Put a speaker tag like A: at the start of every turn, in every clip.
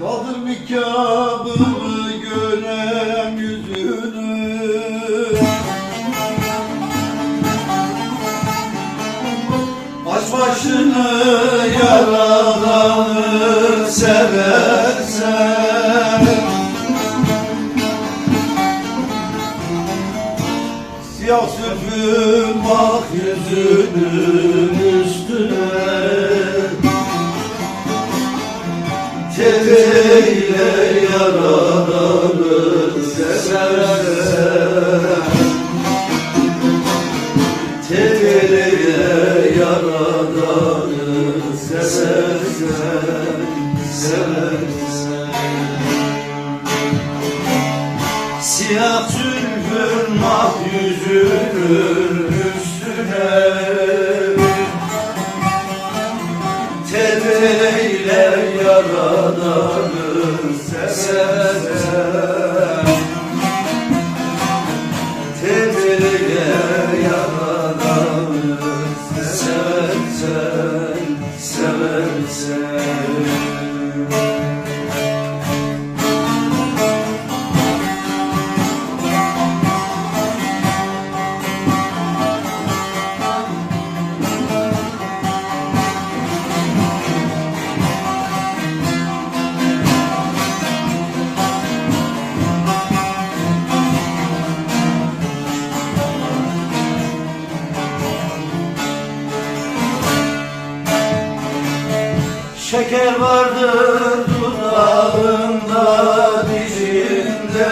A: Kaldır mikabımı görem yüzünü. Aç başını yaradanı seversen. Siyah sülfün bak yüzünün üstüne Tepeyle yaradanı seversen Tepeyle yaradanı seversen Seversen Siyah sülfün mat yüzünün üstüne. Tepeyle yaradanı seversen Tepeyle yaradanı seversen Seversen Şeker vardır dudağında dizinde.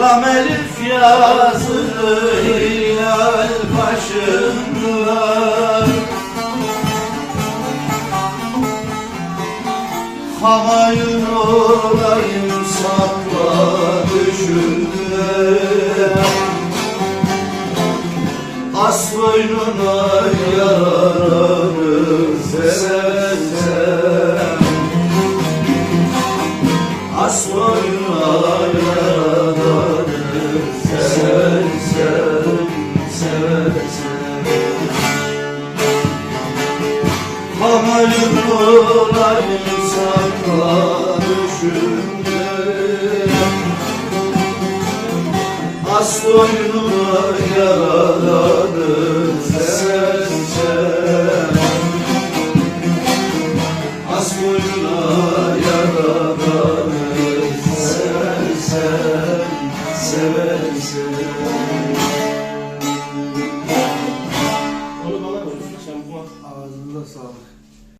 A: Lam elif yazılı hilal başında. Hamayun olayım sakla düşünde boynuna yaranı seversen As boynuna yaranı seversen Seversen Hamalın olayım sakla düşünde As boynuna